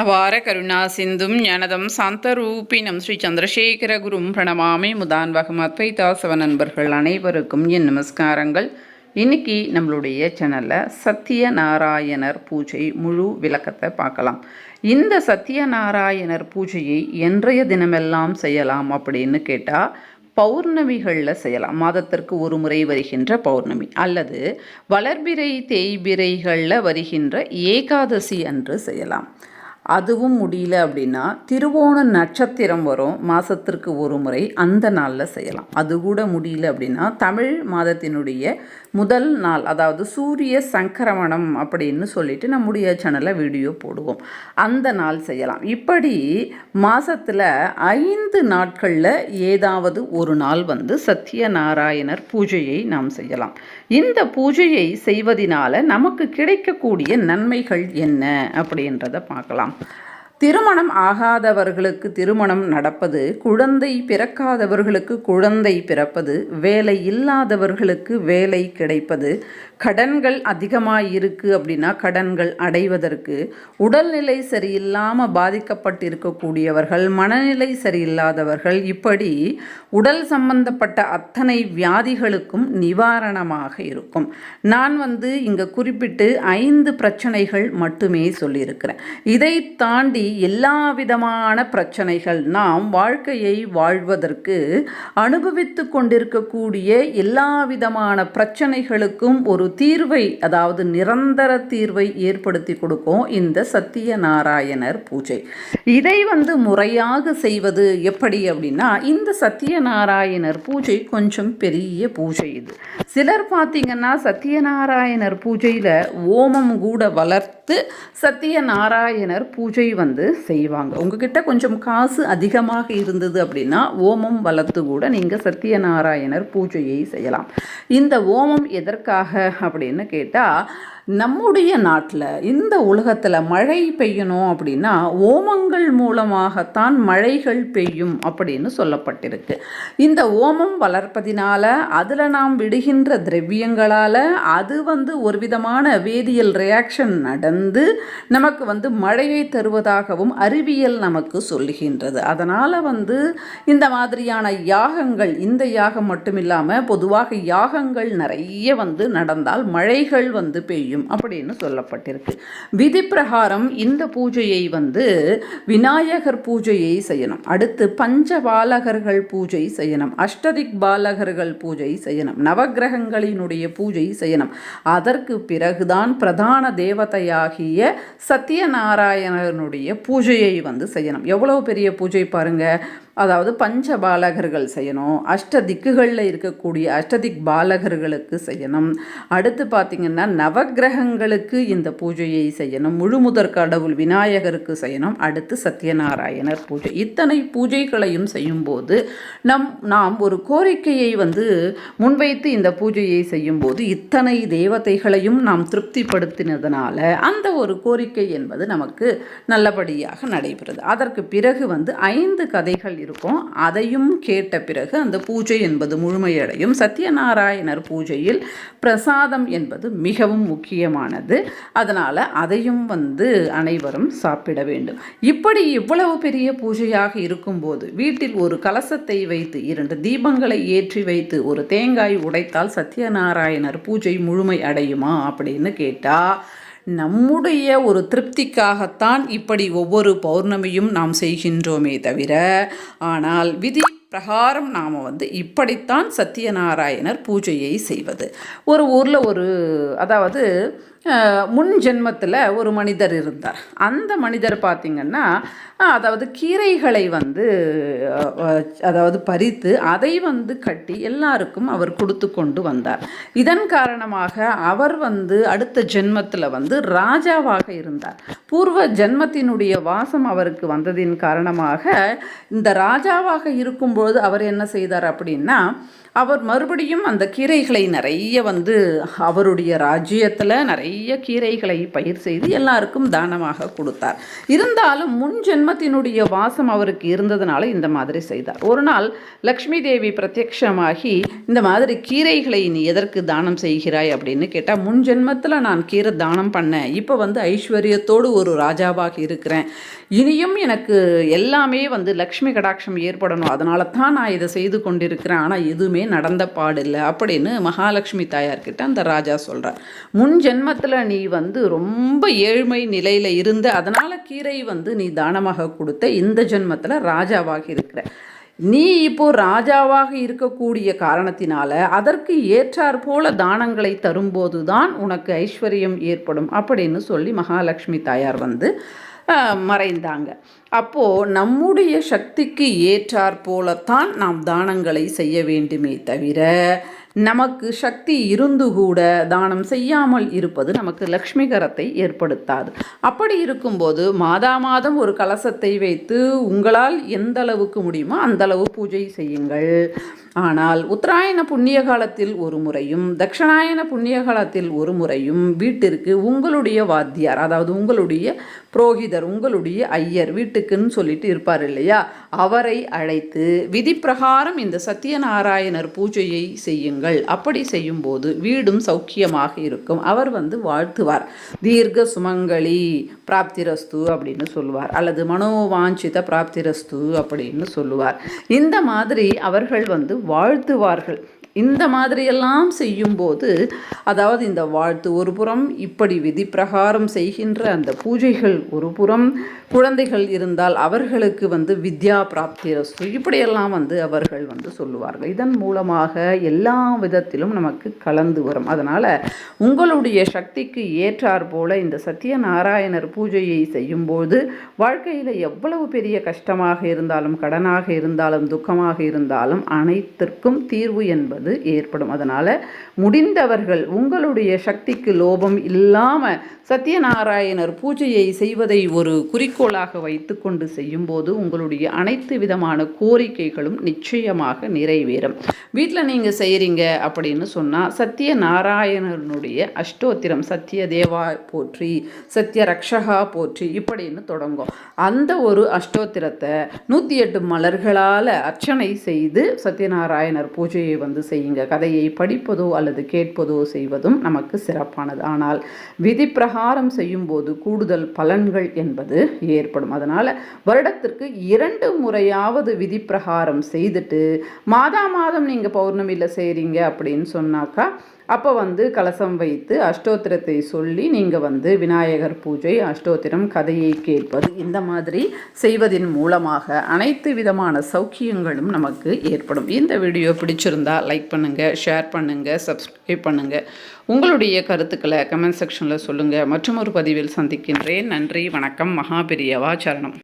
அபார கருணா சிந்தும் ஞானதம் சாந்தரூபினம் ஸ்ரீ சந்திரசேகர குரும் பிரணமாமி முதான்வகம் அத்வைதாசவ நண்பர்கள் அனைவருக்கும் என் நமஸ்காரங்கள். இன்னைக்கு நம்மளுடைய சேனலில் சத்யநாராயணர் பூஜை முழு விளக்கத்தை பார்க்கலாம். இந்த சத்யநாராயணர் பூஜையை என்றைய தினமெல்லாம் செய்யலாம் அப்படின்னு கேட்டால் பௌர்ணமிகளில் செய்யலாம். மாதத்திற்கு ஒரு முறை வருகின்ற பௌர்ணமி அல்லது வளர்பிறை தேய்பிறைகளில் வருகின்ற ஏகாதசி அன்று செய்யலாம். அதுவும் முடியல அப்படின்னா திருவோண நட்சத்திரம் வரும். மாதத்திற்கு ஒரு முறை அந்த நாளில் செய்யலாம். அது கூட முடியல அப்படின்னா தமிழ் மாதத்தினுடைய முதல் நாள் அதாவது சூரிய சங்கரமணம் அப்படின்னு சொல்லிட்டு நம்முடைய சேனலில் வீடியோ போடுவோம். அந்த நாள் செய்யலாம். இப்படி மாதத்தில் ஐந்து நாட்களில் ஏதாவது ஒரு நாள் வந்து சத்யநாராயணர் பூஜையை நாம் செய்யலாம். இந்த பூஜையை செய்வதனால நமக்கு கிடைக்கக்கூடிய நன்மைகள் என்ன அப்படின்றத பார்க்கலாம். திருமணம் ஆகாதவர்களுக்கு திருமணம் நடப்பது குழந்தை பிறக்காதவர்களுக்கு குழந்தை பிறப்பது வேலை இல்லாதவர்களுக்கு வேலை கிடைப்பது கடன்கள் அதிகமாக இருக்குது அப்படின்னா கடன்கள் அடைவதற்கு உடல்நிலை சரியில்லாமல் பாதிக்கப்பட்டிருக்கக்கூடியவர்கள் மனநிலை சரியில்லாதவர்கள் இப்படி உடல் சம்பந்தப்பட்ட அத்தனை வியாதிகளுக்கும் நிவாரணமாக இருக்கும். நான் வந்து இங்கே குறிப்பிட்டு ஐந்து பிரச்சனைகள் மட்டுமே சொல்லியிருக்கிறேன். இதை தாண்டி எல்லா விதமான பிரச்சனைகள் நாம் வாழ்க்கையை வாழ்வதற்கு அனுபவித்து கொண்டிருக்கக்கூடிய எல்லா விதமான பிரச்சனைகளுக்கும் ஒரு தீர்வை அதாவது நிரந்தர தீர்வை ஏற்படுத்தி கொடுக்கும் இந்த சத்தியநாராயணர் பூஜை. இதை வந்து முறையாக செய்வது எப்படி அப்படின்னா இந்த சத்தியநாராயணர் பூஜை கொஞ்சம் பெரிய பூஜை இது. சிலர் பார்த்தீங்கன்னா சத்தியநாராயணர் பூஜையில் ஓமம் கூட வளர்த்து சத்தியநாராயணர் பூஜை வந்து செய்வாங்க. உங்ககிட்ட கொஞ்சம் காசு அதிகமாக இருந்தது அப்படின்னா ஓமம் வளர்த்து கூட நீங்கள் சத்தியநாராயணர் பூஜையை செய்யலாம். இந்த ஓமம் எதற்காக அப்படின்னு கேட்டால் நம்முடைய நாட்டில் இந்த உலகத்தில் மழை பெய்யணும் அப்படின்னா ஓமங்கள் மூலமாகத்தான் மழைகள் பெய்யும் அப்படின்னு சொல்லப்பட்டிருக்கு. இந்த ஓமம் வளர்ப்பதினால அதில் நாம் விடுகின்ற திரவியங்களால் அது வந்து ஒரு விதமான வேதியியல் ரியாக்ஷன் நடந்து நமக்கு வந்து மழையை தருவதாகவும் அறிவியல் நமக்கு சொல்லுகின்றது. அதனால் வந்து இந்த மாதிரியான யாகங்கள் இந்த யாகம் மட்டும் இல்லாமல் பொதுவாக யாகங்கள் நிறைய வந்து நடந்தால் மழைகள் வந்து பெய்யும். முடியும் அப்படின்னு சொல்லப்பட்டிருக்கு. விதி பிரகாரம் இந்த பூஜையை வந்து விநாயகர் பூஜையை செய்யணும். அடுத்து பஞ்ச பாலகர்கள் பூஜை செய்யணும். அஷ்டதிக் பாலகர்கள் பூஜை செய்யணும். நவகிரகங்களினுடைய பூஜை செய்யணும். அதற்கு பிறகுதான் பிரதான தேவதையாகிய சத்யநாராயணனுடைய பூஜையை வந்து செய்யணும். எவ்வளோ பெரிய பூஜை பாருங்க. அதாவது பஞ்ச பாலகர்கள் செய்யணும். அஷ்ட திக்குகளில் இருக்கக்கூடிய அஷ்டதிக் பாலகர்களுக்கு செய்யணும். அடுத்து பார்த்திங்கன்னா நவகிரகங்களுக்கு இந்த பூஜையை செய்யணும். முழுமுதற் கடவுள் விநாயகருக்கு செய்யணும். அடுத்து சத்யநாராயணர் பூஜை. இத்தனை பூஜைகளையும் செய்யும்போது நம் நாம் ஒரு கோரிக்கையை வந்து முன்வைத்து இந்த பூஜையை செய்யும்போது இத்தனை தேவதைகளையும் நாம் திருப்திப்படுத்தினதுனால அந்த ஒரு கோரிக்கை என்பது நமக்கு நல்லபடியாக நடைபெறுது. அதற்கு பிறகு வந்து ஐந்து கதைகள் இருக்கும். அதையும் கேட்ட பிறகு அந்த பூஜை என்பது முழுமையடையும். சத்யநாராயணர் பூஜையில் பிரசாதம் என்பது மிகவும் முக்கியமானது. அதனால் அதையும் வந்து அனைவரும் சாப்பிட வேண்டும். இப்படி இவ்வளவு பெரிய பூஜையாக இருக்கும்போது வீட்டில் ஒரு கலசத்தை வைத்து இரண்டு தீபங்களை ஏற்றி வைத்து ஒரு தேங்காய் உடைத்தால் சத்யநாராயணர் பூஜை முழுமை அடையுமா அப்படின்னு கேட்டால் நம்முடைய ஒரு திருப்திக்காகத்தான் இப்படி ஒவ்வொரு பௌர்ணமியும் நாம் செய்கின்றோமே தவிர ஆனால் விதி பிரகாரம் நாம் வந்து இப்படித்தான் சத்யநாராயணர் பூஜையை செய்வது. ஒரு ஊரில் ஒரு அதாவது முன் ஜென்மத்தில் ஒரு மனிதர் இருந்தார். அந்த மனிதர் பார்த்திங்கன்னா அதாவது கீரைகளை வந்து அதாவது பறித்து அதை வந்து கட்டி எல்லாருக்கும் அவர் கொடுத்து கொண்டு வந்தார். இதன் காரணமாக அவர் வந்து அடுத்த ஜென்மத்தில் வந்து ராஜாவாக இருந்தார். பூர்வ ஜென்மத்தினுடைய வாசம் அவருக்கு வந்ததின் காரணமாக இந்த ராஜாவாக இருக்கும்போது அவர் என்ன செய்தார் அப்படின்னா அவர் மறுபடியும் அந்த கீரைகளை நிறைய வந்து அவருடைய ராஜ்யத்தில் நிறைய கீரைகளை பயிர் செய்து எல்லாருக்கும் தானமாக கொடுத்தார். இருந்தாலும் முன் ஜென்மத்தினுடைய வாசம் அவருக்கு இருந்ததுனால இந்த மாதிரி செய்தார். ஒரு நாள் லக்ஷ்மி தேவி பிரத்யக்ஷமாகி இந்த மாதிரி கீரைகளை நீ எதற்கு தானம் செய்கிறாய் அப்படின்னு கேட்டால் முன் ஜென்மத்தில் நான் கீரை தானம் பண்ணேன். இப்போ வந்து ஐஸ்வர்யத்தோடு ஒரு ராஜாவாக இருக்கிறேன். இனியும் எனக்கு எல்லாமே வந்து லக்ஷ்மி கடாட்சம் ஏற்படணும். அதனால தான் நான் இதை செய்து கொண்டிருக்கிறேன். ஆனால் எதுவுமே நடந்த பாடில்லை அப்படின்னு மகாலட்சுமி தாயார்கிட்ட அந்த ராஜா சொல்கிறார் முன் ஜென்மத்தில் நீ வந்து ரொம்ப ஏழ்மை நிலையில் இருந்த அதனால் கீரை வந்து நீ தானமாக கொடுத்த இந்த ஜென்மத்தில் ராஜாவாக இருக்கிற. நீ இப்போ ராஜாவாக இருக்கக்கூடிய காரணத்தினால அதற்கு ஏற்றாற் போல தானங்களை தரும்போது தான் உனக்கு ஐஸ்வர்யம் ஏற்படும் அப்படின்னு சொல்லி மகாலட்சுமி தாயார் வந்து மறைந்தாங்க. அப்போது நம்முடைய சக்திக்கு ஏற்றாற் போலத்தான் நாம் தானங்களை செய்ய வேண்டுமே தவிர நமக்கு சக்தி இருந்து கூட தானம் செய்யாமல் இருப்பது நமக்கு லக்ஷ்மிகரத்தை ஏற்படுத்தாது. அப்படி இருக்கும்போது மாதா மாதம் ஒரு கலசத்தை வைத்து உங்களால் எந்த அளவுக்கு முடியுமோ அந்தளவு பூஜை செய்யுங்கள். ஆனால் உத்தராயண புண்ணிய காலத்தில் ஒரு முறையும் தட்சிணாயன புண்ணிய காலத்தில் ஒரு முறையும் வீட்டிற்கு உங்களுடைய வாத்தியார் அதாவது உங்களுடைய புரோகிதர் உங்களுடைய ஐயர் வீட்டுக்கு இருக்குன்னு சொல்லிட்டு இருப்பார் இல்லையா? அவரை அழைத்து விதிப்பிரகாரம் இந்த சத்யநாராயணர் பூஜையை செய்யுங்கள். அப்படி செய்யும்போது வீடும் சௌக்கியமாக இருக்கும். அவர் வந்து வாழ்த்துவார். தீர்க்க சுமங்கலி பிராப்திரஸ்து அப்படின்னு சொல்லுவார். அல்லது மனோவாஞ்சித பிராப்திரஸ்து அப்படின்னு சொல்லுவார். இந்த மாதிரி அவர்கள் வந்து வாழ்த்துவார்கள். இந்த மாதிரியெல்லாம் செய்யும்போது அதாவது இந்த வாழ்த்து ஒரு புறம் இப்படி விதி பிரகாரம் செய்கின்ற அந்த பூஜைகள் ஒரு புறம் குழந்தைகள் இருந்தால் அவர்களுக்கு வந்து வித்யா பிராப்திரஸ்து இப்படியெல்லாம் வந்து அவர்கள் வந்து சொல்லுவார்கள். இதன் மூலமாக எல்லா விதத்திலும் நமக்கு கலந்து வரும். அதனால் உங்களுடைய சக்திக்கு ஏற்றாற் போல இந்த சத்யநாராயணர் பூஜையை செய்யும்போது வாழ்க்கையில் எவ்வளவு பெரிய கஷ்டமாக இருந்தாலும் கடனாக இருந்தாலும் துக்கமாக இருந்தாலும் அனைத்திற்கும் தீர்வு என்பது ஏற்படும். அதனால் முடிந்தவர்கள் உங்களுடைய சக்திக்கு லோபம் இல்லாமல் சத்யநாராயணர் பூஜையை செய்வதை ஒரு குறிக்கோளாக வைத்துக்கொண்டு செய்யும்போது உங்களுடைய அனைத்து விதமான கோரிக்கைகளும் நிச்சயமாக நிறைவேறும். வீட்டில் நீங்கள் செய்கிறீங்க அப்படின்னு சொன்னால் சத்யநாராயணனுடைய அஷ்டோத்திரம் சத்ய தேவா போற்றி சத்ய ரக்ஷகா போற்றி இப்படின்னு தொடங்கும். அந்த ஒரு அஷ்டோத்திரத்தை நூற்றி எட்டு மலர்களால் அர்ச்சனை செய்து சத்யநாராயணர் பூஜையை வந்து செய்யுங்க. கதையை படிப்பதோ அல்லது கேட்பதோ செய்வதும் நமக்கு சிறப்பானது. ஆனால் விதி பிரகாரம் செய்யும்போது கூடுதல் பலன்கள் என்பது ஏற்படும். அதனால் வருடத்திற்கு இரண்டு முறையாவது விதி பிரகாரம் செய்துட்டு மாதா மாதம் நீங்கள் பௌர்ணமியில் செய்கிறீங்க அப்படின்னு சொன்னாக்கா அப்போ வந்து கலசம் வைத்து அஷ்டோத்திரத்தை சொல்லி நீங்கள் வந்து விநாயகர் பூஜை அஷ்டோத்திரம் கதையை கேட்பது இந்த மாதிரி செய்வதின் மூலமாக அனைத்து விதமான சௌக்கியங்களும் நமக்கு ஏற்படும். இந்த வீடியோ பிடிச்சிருந்தா லைக் பண்ணுங்கள் ஷேர் பண்ணுங்கள் சப்ஸ்கிரைப் பண்ணுங்கள் உங்களுடைய கருத்துக்களை கமெண்ட் செக்ஷனில் சொல்லுங்கள் மற்றும் ஒரு பதிவில் சந்திக்கின்றேன். நன்றி வணக்கம். மகாபிரியவா சரணம்.